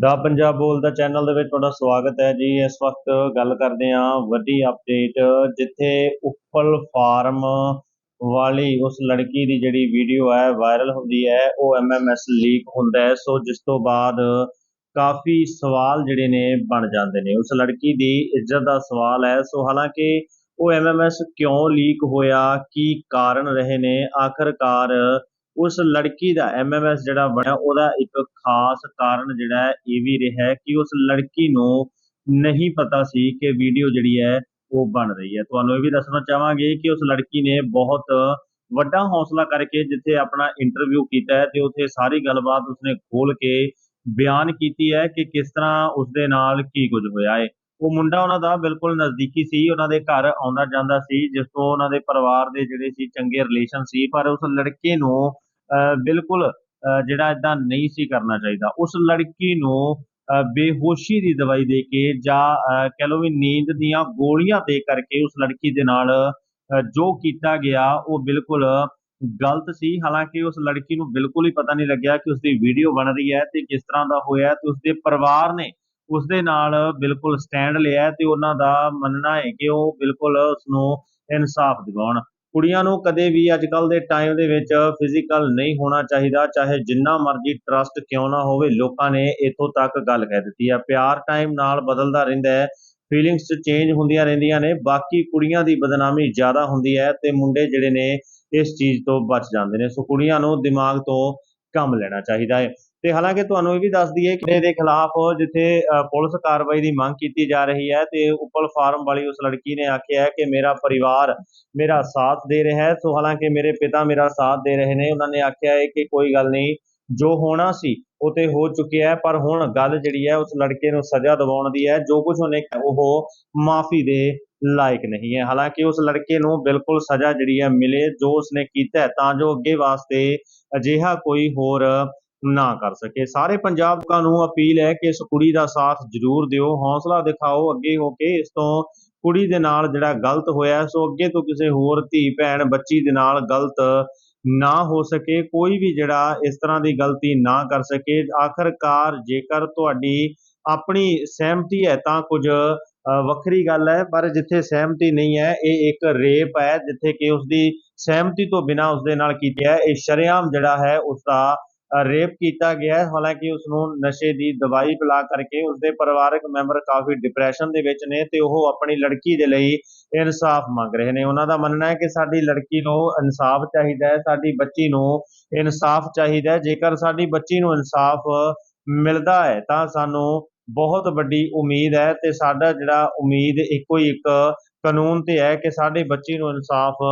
ਦਾ ਪੰਜਾਬ ਬੋਲਦਾ ਚੈਨਲ ਦੇ ਵਿੱਚ ਤੁਹਾਡਾ ਸਵਾਗਤ ਹੈ ਜੀ। ਇਸ ਵਕਤ ਗੱਲ ਕਰਦੇ ਹਾਂ ਵੱਡੀ ਅਪਡੇਟ ਜਿੱਥੇ ਉੱਪਲ ਫਾਰਮ ਵਾਲੀ ਉਸ ਲੜਕੀ ਦੀ ਜਿਹੜੀ ਵੀਡੀਓ ਹੈ ਵਾਇਰਲ ਹੁੰਦੀ ਹੈ, ਉਹ ਐਮਐਮਐਸ ਲੀਕ ਹੁੰਦਾ ਹੈ। ਸੋ ਜਿਸ ਤੋਂ ਬਾਅਦ ਕਾਫੀ ਸਵਾਲ ਜਿਹੜੇ ਨੇ ਬਣ ਜਾਂਦੇ ਨੇ। ਉਸ ਲੜਕੀ ਦੀ ਇੱਜ਼ਤ ਦਾ ਸਵਾਲ ਹੈ। ਸੋ ਹਾਲਾਂਕਿ ਉਹ ਐਮਐਮਐਸ ਕਿਉਂ ਲੀਕ ਹੋਇਆ, ਕੀ ਕਾਰਨ ਰਹੇ ਨੇ? ਆਖਰਕਾਰ ਉਸ ਲੜਕੀ ਦਾ ਐਮਐਮਐਸ ਜਿਹੜਾ ਬਣਿਆ, ਉਹਦਾ ਇੱਕ ਖਾਸ ਕਾਰਨ ਜਿਹੜਾ ਇਹ ਵੀ ਰਿਹਾ ਕਿ ਉਸ ਲੜਕੀ ਨੂੰ ਨਹੀਂ ਪਤਾ ਸੀ ਕਿ ਵੀਡੀਓ ਜਿਹੜੀ ਹੈ, ਉਹ ਬਣ ਰਹੀ ਹੈ। ਤੁਹਾਨੂੰ ਇਹ ਵੀ ਦੱਸਣਾ ਚਾਹਾਂਗੇ ਕਿ ਉਸ ਲੜਕੀ ਨੇ ਬਹੁਤ ਵੱਡਾ ਹੌਸਲਾ ਕਰਕੇ ਜਿੱਥੇ ਆਪਣਾ ਇੰਟਰਵਿਊ ਕੀਤਾ ਹੈ ਤੇ ਉੱਥੇ ਸਾਰੀ ਗੱਲਬਾਤ ਉਸਨੇ ਖੋਲ ਕੇ ਬਿਆਨ ਕੀਤੀ ਹੈ ਕਿ ਕਿਸ ਤਰ੍ਹਾਂ ਉਸਦੇ ਨਾਲ ਕੀ ਕੁਝ ਹੋਇਆ ਹੈ। ਉਹ ਮੁੰਡਾ ਉਹਨਾਂ ਦਾ ਬਿਲਕੁਲ ਨਜ਼ਦੀਕੀ ਸੀ, ਉਹਨਾਂ ਦੇ ਘਰ ਆਉਂਦਾ ਜਾਂਦਾ ਸੀ, ਜਿਸ ਤੋਂ ਉਹਨਾਂ ਦੇ ਪਰਿਵਾਰ ਦੇ ਜਿਹੜੇ ਸੀ, ਚੰਗੇ ਰਿਲੇਸ਼ਨ ਸੀ, ਪਰ ਉਸ ਲੜਕੇ ਨੂੰ ਬਿਲਕੁਲ ਅਹ ਜਿਹੜਾ ਇਦਾਂ ਨਹੀਂ ਸੀ ਕਰਨਾ ਚਾਹੀਦਾ। ਉਸ ਲੜਕੀ ਨੂੰ ਅਹ ਬੇਹੋਸ਼ੀ ਦੀ ਦਵਾਈ ਦੇ ਕੇ ਜਾਂ ਅਹ ਕਹਿ ਲਓ ਵੀ ਨੀਂਦ ਦੀਆਂ ਗੋਲੀਆਂ ਦੇ ਕਰਕੇ ਉਸ ਲੜਕੀ ਦੇ ਨਾਲ ਜੋ ਕੀਤਾ ਗਿਆ, ਉਹ ਬਿਲਕੁਲ ਗਲਤ ਸੀ। ਹਾਲਾਂਕਿ ਉਸ ਲੜਕੀ ਨੂੰ ਬਿਲਕੁਲ ਹੀ ਪਤਾ ਨਹੀਂ ਲੱਗਿਆ ਕਿ ਉਸ ਦੀ ਵੀਡੀਓ ਬਣ ਰਹੀ ਹੈ ਤੇ ਕਿਸ ਤਰ੍ਹਾਂ ਦਾ ਹੋਇਆ ਤੇ ਉਸ ਦੇ ਪਰਿਵਾਰ ਨੇ ਉਸ ਦੇ ਨਾਲ ਬਿਲਕੁਲ ਸਟੈਂਡ ਲਿਆ ਹੈ ਤੇ ਉਹਨਾਂ ਦਾ ਮੰਨਣਾ ਹੈ ਕਿ ਉਹ ਬਿਲਕੁਲ ਉਸ ਨੂੰ ਇਨਸਾਫ ਦਿਵਾਉਣ। ਕੁੜੀਆਂ ਨੂੰ ਕਦੇ ਵੀ ਅੱਜ ਕੱਲ ਦੇ ਟਾਈਮ ਦੇ ਵਿੱਚ ਫਿਜ਼ੀਕਲ ਨਹੀਂ ਹੋਣਾ ਚਾਹੀਦਾ, ਚਾਹੇ ਜਿੰਨਾ ਮਰਜ਼ੀ ਟਰਸਟ ਕਿਉਂ ਨਾ ਹੋਵੇ, ਲੋਕਾਂ ਨੇ ਇੱਥੋਂ ਤੱਕ ਗੱਲ ਕਹਿ ਦਿੱਤੀ ਹੈ। ਪਿਆਰ ਟਾਈਮ ਨਾਲ ਬਦਲਦਾ ਰਹਿੰਦਾ ਹੈ ਫੀਲਿੰਗਸ ਚੇਂਜ ਹੁੰਦੀਆਂ ਰਹਿੰਦੀਆਂ ਨੇ, ਬਾਕੀ ਕੁੜੀਆਂ ਦੀ ਬਦਨਾਮੀ ਜ਼ਿਆਦਾ ਹੁੰਦੀ ਹੈ ਤੇ ਮੁੰਡੇ ਜਿਹੜੇ ਨੇ ਇਸ ਚੀਜ਼ ਤੋਂ ਬਚ ਜਾਂਦੇ ਨੇ। ਸੋ ਕੁੜੀਆਂ ਨੂੰ ਦਿਮਾਗ ਤੋਂ ਕੰਮ ਲੈਣਾ ਚਾਹੀਦਾ ਹੈ। ਤੇ ਹਾਲਾਂਕਿ ਤੁਹਾਨੂੰ ਇਹ ਵੀ ਦੱਸ ਦਈਏ ਕਿ ਇਹਦੇ ਖਿਲਾਫ ਜਿੱਥੇ ਪੁਲਿਸ ਕਾਰਵਾਈ ਦੀ ਮੰਗ ਕੀਤੀ ਜਾ ਰਹੀ ਹੈ ਤੇ ਉੱਪਲ ਫਾਰਮ ਵਾਲੀ ਉਸ ਲੜਕੀ ਨੇ ਆਖਿਆ ਹੈ ਕਿ ਮੇਰਾ ਪਰਿਵਾਰ ਮੇਰਾ ਸਾਥ ਦੇ ਰਿਹਾ ਹੈ। ਸੋ ਹਾਲਾਂਕਿ ਮੇਰੇ ਪਿਤਾ ਮੇਰਾ ਸਾਥ ਦੇ ਰਹੇ ਨੇ। ਉਹਨਾਂ ਨੇ ਆਖਿਆ ਹੈ ਕਿ ਕੋਈ ਗੱਲ ਨਹੀਂ, ਜੋ ਹੋਣਾ ਸੀ ਉਹ ਤੇ ਹੋ ਚੁੱਕਿਆ ਹੈ, ਪਰ ਹੁਣ ਗੱਲ ਜਿਹੜੀ ਹੈ ਉਸ ਲੜਕੇ ਨੂੰ ਸਜ਼ਾ ਦਿਵਾਉਣ ਦੀ ਹੈ। ਜੋ ਕੁਝ ਉਹਨੇ ਉਹ ਮਾਫੀ ਦੇ ਲਾਇਕ ਨਹੀਂ ਹੈ। ਹਾਲਾਂਕਿ ਉਸ ਲੜਕੇ ਨੂੰ ਬਿਲਕੁਲ ਸਜ਼ਾ ਜਿਹੜੀ ਹੈ ਮਿਲੇ। ਜੋ ਉਸਨੇ ਕੀਤਾ ਤਾਂ ਜੋ ਅੱਗੇ ਵਾਸਤੇ ਅਜਿਹਾ ਕੋਈ ਹੋਰ ਨਾ ਕਰ ਸਕੇ। ਸਾਰੇ ਪੰਜਾਬ ਨੂੰ ਅਪੀਲ ਹੈ ਕਿ ਇਸ ਕੁੜੀ ਦਾ ਸਾਥ ਜ਼ਰੂਰ ਦਿਓ, ਹੌਸਲਾ ਦਿਖਾਓ, ਅੱਗੇ ਹੋ ਕੇ ਇਸ ਤੋਂ ਕੁੜੀ ਦੇ ਨਾਲ ਜਿਹੜਾ ਗਲਤ ਹੋਇਆ, ਸੋ ਅੱਗੇ ਤੋਂ ਕਿਸੇ ਹੋਰ ਧੀ, ਭੈਣ, ਬੱਚੀ ਦੇ ਨਾਲ ਗਲਤ ਨਾ ਹੋ ਸਕੇ। ਕੋਈ ਵੀ ਜਿਹੜਾ ਇਸ ਤਰ੍ਹਾਂ ਦੀ ਗਲਤੀ ਨਾ ਕਰ ਸਕੇ। ਆਖਰਕਾਰ ਜੇਕਰ ਤੁਹਾਡੀ ਆਪਣੀ ਸਹਿਮਤੀ ਹੈ ਤਾਂ ਕੁਝ ਵੱਖਰੀ ਗੱਲ ਹੈ, ਪਰ ਜਿੱਥੇ ਸਹਿਮਤੀ ਨਹੀਂ ਹੈ, ਇਹ ਇੱਕ ਰੇਪ ਹੈ, ਜਿੱਥੇ ਕਿ ਉਸ ਦੀ ਸਹਿਮਤੀ ਤੋਂ ਬਿਨਾਂ ਉਸ ਦੇ ਨਾਲ ਕੀਤਾ ਹੈ। ਇਹ ਸ਼ਰੇਆਮ ਜਿਹੜਾ ਹੈ ਉਸ ਦਾ ਰੇਪ ਕੀਤਾ ਗਿਆ ਹੈ। ਹਾਲਾਂਕਿ ਉਸ ਨੂੰ ਨਸ਼ੇ ਦੀ ਦਵਾਈ ਪਿਲਾ ਕਰਕੇ ਉਸ ਦੇ ਪਰਿਵਾਰਕ ਮੈਂਬਰ ਕਾਫੀ ਡਿਪਰੈਸ਼ਨ ਦੇ ਵਿੱਚ ਨੇ ਤੇ ਉਹ ਆਪਣੀ ਲੜਕੀ ਦੇ ਲਈ ਇਨਸਾਫ ਮੰਗ ਰਹੇ ਨੇ। ਉਹਨਾਂ ਦਾ ਮੰਨਣਾ ਹੈ ਕਿ ਸਾਡੀ ਲੜਕੀ ਨੂੰ ਇਨਸਾਫ ਚਾਹੀਦਾ ਹੈ, ਸਾਡੀ ਬੱਚੀ ਨੂੰ ਇਨਸਾਫ ਚਾਹੀਦਾ ਹੈ। ਜੇਕਰ ਸਾਡੀ ਬੱਚੀ ਨੂੰ ਇਨਸਾਫ ਮਿਲਦਾ ਹੈ, ਤਾਂ ਸਾਨੂੰ ਬਹੁਤ ਵੱਡੀ ਉਮੀਦ ਹੈ ਤੇ ਸਾਡਾ ਜਿਹੜਾ ਉਮੀਦ ਇੱਕੋ ਹੀ ਇੱਕ ਕਾਨੂੰਨ ਤੇ ਹੈ ਕਿ ਸਾਡੇ ਬੱਚੀ ਨੂੰ ਇਨਸਾਫ